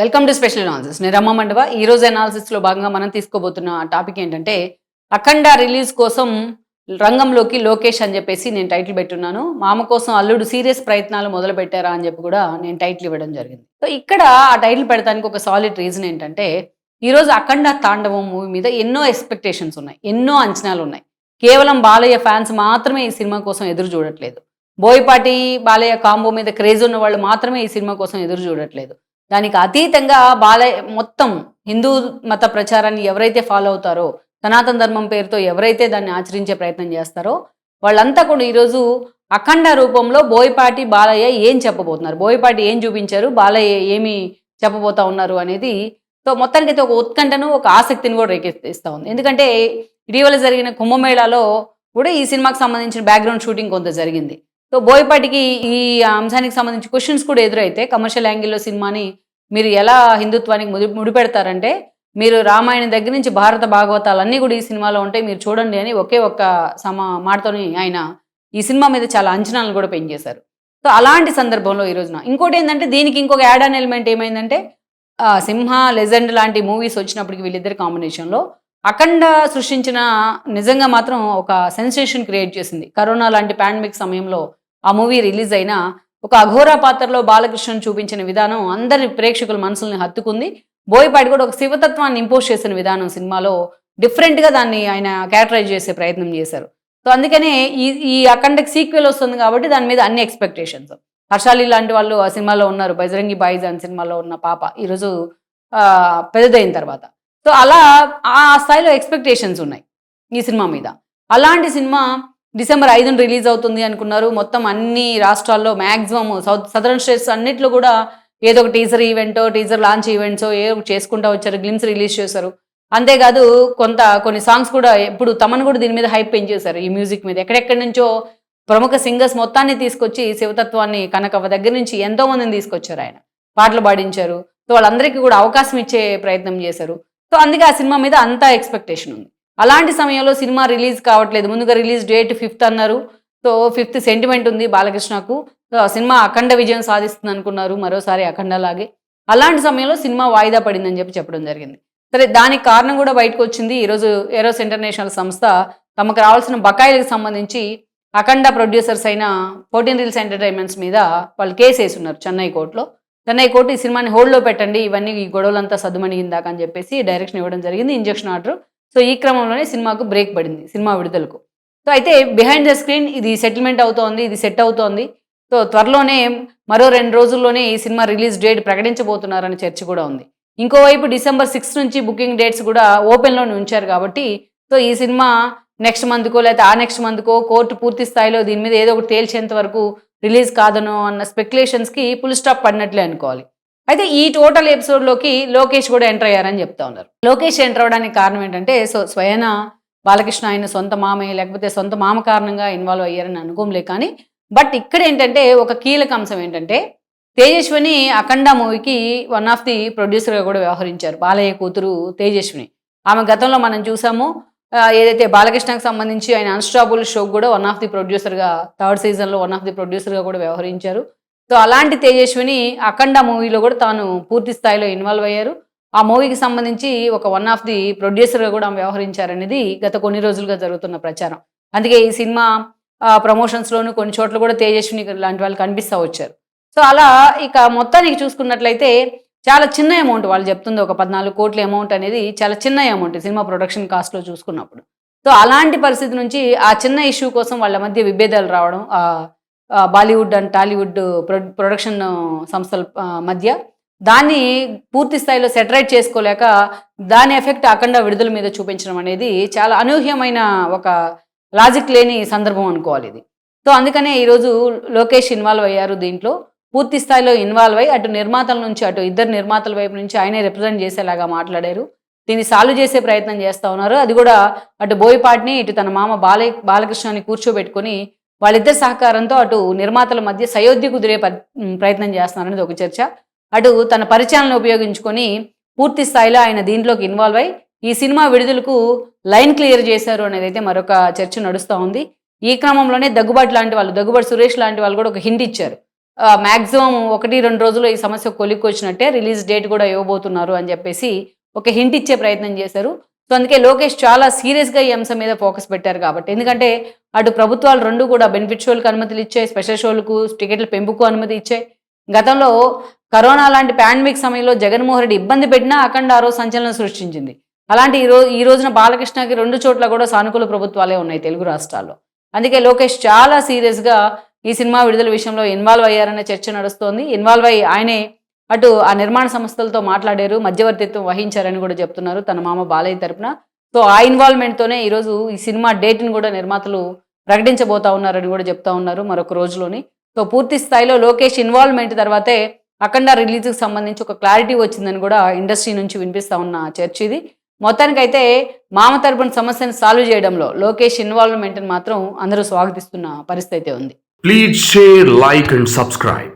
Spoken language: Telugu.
వెల్కమ్ టు స్పెషల్ అనాలిసిస్ నేను రమ్మ మండవ. ఈ రోజు అనాలిసిస్లో భాగంగా మనం తీసుకోబోతున్న టాపిక్ ఏంటంటే అఖండ రిలీజ్ కోసం రంగంలోకి లోకేష్ అని చెప్పేసి నేను టైటిల్ పెట్టున్నాను. మామ కోసం అల్లుడు సీరియస్ ప్రయత్నాలు మొదలు పెట్టారా అని చెప్పి కూడా నేను టైటిల్ ఇవ్వడం జరిగింది. సో ఇక్కడ ఆ టైటిల్ పెడతానికి ఒక సాలిడ్ రీజన్ ఏంటంటే ఈ రోజు అఖండ తాండవం మూవీ మీద ఎన్నో ఎక్స్పెక్టేషన్స్ ఉన్నాయి. ఎన్నో అంచనాలు ఉన్నాయి. కేవలం బాలయ్య ఫ్యాన్స్ మాత్రమే ఈ సినిమా కోసం ఎదురు చూడట్లేదు. బోయపాటి బాలయ్య కాంబో మీద క్రేజ్ ఉన్న వాళ్ళు మాత్రమే ఈ సినిమా కోసం ఎదురు చూడట్లేదు. దానికి అతీతంగా బాలయ్య మొత్తం హిందూ మత ప్రచారాన్ని ఎవరైతే ఫాలో అవుతారో సనాతన ధర్మం పేరుతో ఎవరైతే దాన్ని ఆచరించే ప్రయత్నం చేస్తారో వాళ్ళంతా కూడా ఈరోజు అఖండ రూపంలో బోయపాటి బాలయ్య ఏం చెప్పబోతున్నారు? బోయపాటి ఏం చూపించారు? బాలయ్య ఏమి చెప్పబోతా ఉన్నారు అనేది సో మొత్తానికి అయితే ఒక ఉత్కంఠను ఒక ఆసక్తిని కూడా రేకెత్తిస్తూ ఉంది. ఎందుకంటే ఇటీవల జరిగిన కుంభమేళాలో కూడా ఈ సినిమాకి సంబంధించిన బ్యాక్గ్రౌండ్ షూటింగ్ కొంత జరిగింది. సో బోయపాటికి ఈ అంశానికి సంబంధించి క్వశ్చన్స్ కూడా ఎదురైతే కమర్షియల్ యాంగిల్లో సినిమాని మీరు ఎలా హిందుత్వానికి ముడి ముడిపెడతారంటే మీరు రామాయణం దగ్గర నుంచి భారత భాగవతాలన్నీ కూడా ఈ సినిమాలో ఉంటాయి. మీరు చూడండి అని ఒకే ఒక్క సమ మాటతోని ఆయన ఈ సినిమా మీద చాలా అంచనాలను కూడా పెంచేశారు. సో అలాంటి సందర్భంలో ఈ రోజున ఇంకోటి ఏంటంటే దీనికి ఇంకొక యాడ్ ఎలిమెంట్ ఏమైందంటే సింహ లెజెండ్ లాంటి మూవీస్ వచ్చినప్పటికి వీళ్ళిద్దరి కాంబినేషన్లో అఖండ సృష్టించిన నిజంగా మాత్రం ఒక సెన్సేషన్ క్రియేట్ చేసింది. కరోనా లాంటి పాండమిక్ సమయంలో ఆ మూవీ రిలీజ్ అయినా ఒక అఘోర పాత్రలో బాలకృష్ణన్ చూపించిన విధానం అందరి ప్రేక్షకుల మనసుల్ని హత్తుకుంది. బోయపాటి కూడా ఒక శివతత్వాన్ని ఇంపోజ్ చేసిన విధానం సినిమాలో డిఫరెంట్గా దాన్ని ఆయన క్యారెక్టరైజ్ చేసే ప్రయత్నం చేశారు. సో అందుకనే ఈ ఈ అఖండకి సీక్వెల్ వస్తుంది కాబట్టి దాని మీద అన్ని ఎక్స్పెక్టేషన్స్ హర్షాలి లాంటి వాళ్ళు ఆ సినిమాలో ఉన్నారు. బజరంగి బాయిజ్ అని సినిమాలో ఉన్న పాప. ఈరోజు పెద్దదైన తర్వాత. సో అలా ఆ స్థాయిలో ఎక్స్పెక్టేషన్స్ ఉన్నాయి ఈ సినిమా మీద. అలాంటి సినిమా డిసెంబర్ ఐదున రిలీజ్ అవుతుంది అనుకున్నారు. మొత్తం అన్ని రాష్ట్రాల్లో మ్యాక్సిమం సౌత్ సదరన్ స్టేట్స్ అన్నిట్లో కూడా ఏదో ఒక టీజర్ ఈవెంటో టీజర్ లాంచ్ ఈవెంట్సో ఏదో చేసుకుంటా చేసుకుంటూ వచ్చారు గ్లిమ్స్ రిలీజ్ చేశారు. అంతేకాదు కొంత కొన్ని సాంగ్స్ కూడా ఇప్పుడు తమను కూడా దీని మీద హైప్ పెంచేశారు ఈ మ్యూజిక్ మీద. ఎక్కడెక్కడి నుంచో ప్రముఖ సింగర్స్ మొత్తాన్ని తీసుకొచ్చి శివతత్వాన్ని కనకవ్వ దగ్గర నుంచి ఎంతో మందిని తీసుకొచ్చారు ఆయన. పాటలు పాడించారు. సో వాళ్ళందరికీ కూడా అవకాశం ఇచ్చే ప్రయత్నం చేశారు. సో అందుకే ఆ సినిమా మీద అంత ఎక్స్పెక్టేషన్ ఉంది. అలాంటి సమయంలో సినిమా రిలీజ్ కావట్లేదు. ముందుగా రిలీజ్ డేట్ ఫిఫ్త్ అన్నారు. సో ఫిఫ్త్ సెంటిమెంట్ ఉంది బాలకృష్ణకు. ఆ సినిమా అఖండ విజయం సాధిస్తుంది అనుకున్నారు మరోసారి అఖండలాగే. అలాంటి సమయంలో సినిమా వాయిదా పడిందని చెప్పి చెప్పడం జరిగింది. సరే దానికి కారణం కూడా బయటకు వచ్చింది. ఈరోజు ఏరోస్ ఇంటర్నేషనల్ సంస్థ తమకు రావాల్సిన బకాయిలకు సంబంధించి అఖండ ప్రొడ్యూసర్స్ అయిన ఫోర్టీన్ రీల్స్ ఎంటర్టైన్మెంట్స్ మీద వాళ్ళు కేసు వేసున్నారు చెన్నై కోర్టులో. చెన్నై కోర్టు ఈ సినిమాని హోల్డ్లో పెట్టండి. ఇవన్నీ ఈ గొడవలంతా సద్దుమణిగిందాక అని చెప్పేసి డైరెక్షన్ ఇవ్వడం జరిగింది. ఇంజక్షన్ ఆర్డర్ సో ఈ క్రమంలోనే సినిమాకు బ్రేక్ పడింది సినిమా విడుదలకు. సో అయితే బిహైండ్ ద స్క్రీన్ ఇది సెటిల్మెంట్ అవుతోంది ఇది సెట్ అవుతోంది. సో త్వరలోనే మరో రెండు రోజుల్లోనే ఈ సినిమా రిలీజ్ డేట్ ప్రకటించబోతున్నారని చర్చ కూడా ఉంది. ఇంకోవైపు డిసెంబర్ సిక్స్ నుంచి బుకింగ్ డేట్స్ కూడా ఓపెన్లోనే ఉంచారు కాబట్టి సో ఈ సినిమా నెక్స్ట్ మంత్కో లేకపోతే ఆ నెక్స్ట్ మంత్కో కోర్టు పూర్తి స్థాయిలో దీని మీద ఏదో ఒకటి తేల్చేంత వరకు రిలీజ్ కాదనో అన్న స్పెక్యులేషన్స్కి ఫుల్ స్టాప్ పడినట్లే అనుకోవాలి. అయితే ఈ టోటల్ ఎపిసోడ్లోకి లోకేష్ కూడా ఎంటర్ అయ్యారని చెప్తా ఉన్నారు. లోకేష్ ఎంటర్ అవడానికి కారణం ఏంటంటే సో స్వయన బాలకృష్ణ ఆయన సొంత మామయ్య లేకపోతే సొంత మామ కారణంగా ఇన్వాల్వ్ అయ్యారని అనుకోంలే కానీ బట్ ఇక్కడ ఏంటంటే ఒక కీలక అంశం ఏంటంటే తేజస్విని అఖండ మూవీకి వన్ ఆఫ్ ది ప్రొడ్యూసర్గా కూడా వ్యవహరించారు బాలయ్య కూతురు తేజస్విని. ఆమె గతంలో మనం చూసాము ఏదైతే బాలకృష్ణకు సంబంధించి ఆయన అన్స్టాబుల్ షో కూడా వన్ ఆఫ్ ది ప్రొడ్యూసర్గా థర్డ్ సీజన్లో వన్ ఆఫ్ ది ప్రొడ్యూసర్గా కూడా వ్యవహరించారు. సో అలాంటి తేజస్విని అఖండ మూవీలో కూడా తాను పూర్తి స్థాయిలో ఇన్వాల్వ్ అయ్యారు. ఆ మూవీకి సంబంధించి ఒక వన్ ఆఫ్ ది ప్రొడ్యూసర్గా కూడా ఆమె వ్యవహరించారనేది గత కొన్ని రోజులుగా జరుగుతున్న ప్రచారం. అందుకే ఈ సినిమా ప్రమోషన్స్లోను కొన్ని చోట్ల కూడా తేజస్విని లాంటి వాళ్ళు కనిపిస్తూ వచ్చారు. సో అలా ఇక మొత్తానికి చూసుకున్నట్లయితే చాలా చిన్న అమౌంట్ వాళ్ళు చెప్తుంది ఒక పద్నాలుగు కోట్ల అమౌంట్ అనేది చాలా చిన్న అమౌంట్ సినిమా ప్రొడక్షన్ కాస్ట్లో చూసుకున్నప్పుడు. సో అలాంటి పరిస్థితి నుంచి ఆ చిన్న ఇష్యూ కోసం వాళ్ళ మధ్య విభేదాలు రావడం Bollywood and Tollywood pro- production సంస్థల మధ్య దాన్ని పూర్తి స్థాయిలో సెటరైట్ చేసుకోలేక దాని ఎఫెక్ట్ అఖండ విడుదల మీద చూపించడం అనేది చాలా అనూహ్యమైన ఒక లాజిక్ లేని సందర్భం అనుకోవాలి ఇది. సో అందుకనే ఈరోజు లోకేష్ ఇన్వాల్వ్ అయ్యారు దీంట్లో. పూర్తి స్థాయిలో ఇన్వాల్వ్ అయ్యి అటు నిర్మాతల నుంచి అటు ఇద్దరు నిర్మాతల వైపు నుంచి ఆయనే రిప్రజెంట్ చేసేలాగా మాట్లాడారు. దీన్ని సాల్వ్ చేసే ప్రయత్నం చేస్తూ ఉన్నారు. అది కూడా అటు బోయపాటిని ఇటు తన మామ బాలయ్య బాలకృష్ణని కూర్చోబెట్టుకొని వాళ్ళిద్దరి సహకారంతో అటు నిర్మాతల మధ్య సయోధ్య కుదిరే ప్రయత్నం చేస్తున్నారనేది ఒక చర్చ. అటు తన పరిచయాలను ఉపయోగించుకొని పూర్తి స్థాయిలో ఆయన దీంట్లోకి ఇన్వాల్వ్ అయ్యి ఈ సినిమా విడుదలకు లైన్ క్లియర్ చేశారు అనేది అయితే మరొక చర్చ నడుస్తూ ఉంది. ఈ క్రమంలోనే దగ్గుబాటు లాంటి వాళ్ళు దగ్గుబాటు సురేష్ లాంటి వాళ్ళు కూడా ఒక హింట్ ఇచ్చారు. మ్యాక్సిమం ఒకటి రెండు రోజులు ఈ సమస్య కొలిక్కొచ్చినట్టే రిలీజ్ డేట్ కూడా ఇవ్వబోతున్నారు అని చెప్పేసి ఒక హింట్ ఇచ్చే ప్రయత్నం చేశారు. సో అందుకే లోకేష్ చాలా సీరియస్గా ఈ అంశం మీద ఫోకస్ పెట్టారు కాబట్టి. ఎందుకంటే అటు ప్రభుత్వాలు రెండు కూడా బెనిఫిట్ షోలకు అనుమతులు ఇచ్చాయి స్పెషల్ షోలకు టికెట్ల పెంపుకు అనుమతి ఇచ్చాయి. గతంలో కరోనా లాంటి పాండమిక్ సమయంలో జగన్మోహన్ రెడ్డి ఇబ్బంది పెట్టినా అఖండ ఆరో సంచలనం సృష్టించింది. అలాంటి ఈ రోజు ఈ రోజున బాలకృష్ణకి రెండు చోట్ల కూడా సానుకూల ప్రభుత్వాలే ఉన్నాయి తెలుగు రాష్ట్రాల్లో. అందుకే లోకేష్ చాలా సీరియస్గా ఈ సినిమా విడుదల విషయంలో ఇన్వాల్వ్ అయ్యారనే చర్చ నడుస్తోంది. ఇన్వాల్వ్ అయ్యి ఆయనే అటు ఆ నిర్మాణ సంస్థలతో మాట్లాడారు మధ్యవర్తిత్వం వహించారని కూడా చెప్తున్నారు తన మామ బాలయ్య తరపున. సో ఆ ఇన్వాల్వ్మెంట్తోనే ఈరోజు ఈ సినిమా డేట్ని కూడా నిర్మాతలు ప్రకటించబోతా ఉన్నారని కూడా చెప్తా ఉన్నారు మరొక రోజులోని. సో పూర్తి స్థాయిలో లోకేష్ ఇన్వాల్వ్మెంట్ తర్వాతే అఖండ రిలీజ్కి సంబంధించి ఒక క్లారిటీ వచ్చిందని కూడా ఇండస్ట్రీ నుంచి వినిపిస్తా ఉన్న చర్చ ఇది. మొత్తానికైతే మామ తరపున సమస్యను సాల్వ్ చేయడంలో లోకేష్ ఇన్వాల్వ్మెంట్ని మాత్రం అందరూ స్వాగతిస్తున్న పరిస్థితి అయితే ఉంది. Like and subscribe